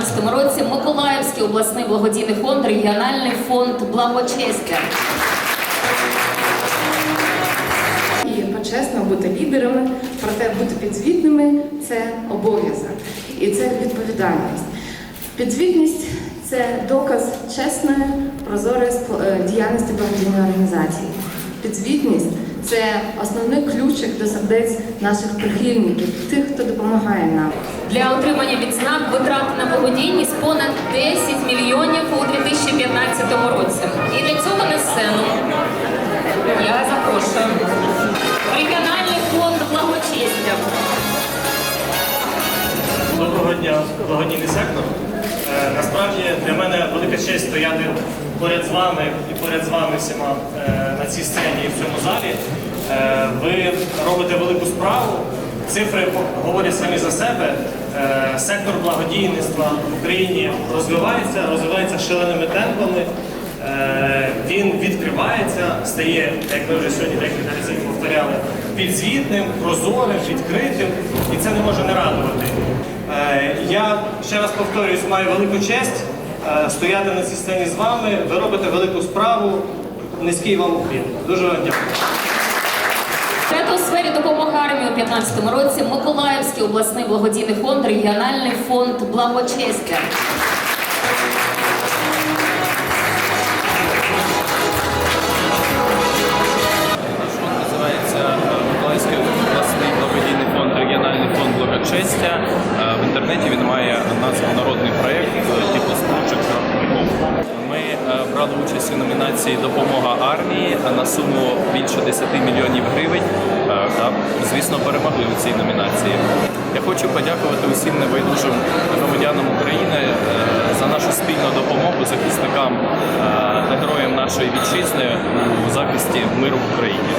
2015 році Миколаївський обласний благодійний фонд, регіональний фонд благочестя. І почесно бути лідерами, проте бути підзвітними це обов'язок і це відповідальність. Підзвітність це доказ чесної, прозорої е, діяльності благодійної організації. Підзвітність це основний ключик до сердець наших прихильників, тих, хто допомагає нам. Для отримання відзнак витрат на благодійність понад 10 мільйонів у 2015 році. І для цього на сцену я запрошую регіональний фонд благочестя. Доброго дня, благодійний сектор. Насправді для мене велика честь стояти поряд з вами і поряд з вами всіма е, на цій сцені і в цьому залі. Е, Ви робите велику справу. Цифри говорять самі за себе. Е, Сектор благодійництва в Україні розвивається, розвивається шаленими темпами. Він відкривається, стає, як ми вже сьогодні декілька разів повторяли, підзвітним, прозорим, відкритим, і це не може не радувати. Е, Я ще раз повторююсь, маю велику честь е, стояти на цій сцені з вами. Ви робите велику справу. Низький вам уклін. Дуже вам дякую. У сфері допомоги армії у 2015 році Миколаївський обласний благодійний фонд, регіональний фонд благочестя. Фонд. Е, В інтернеті він має народний проєкт е, типу сполучок. Ми е, брали участь у номінації Допомога армії на суму більше 10 мільйонів гривень. Та, звісно, перемогли у цій номінації. Я хочу подякувати усім небайдужим громадянам України за нашу спільну допомогу захисникам та героям нашої вітчизни у захисті миру в Україні.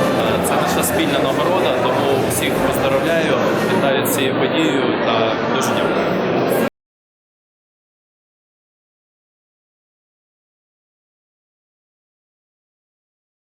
Це наша спільна нагорода, тому всіх цією подією та.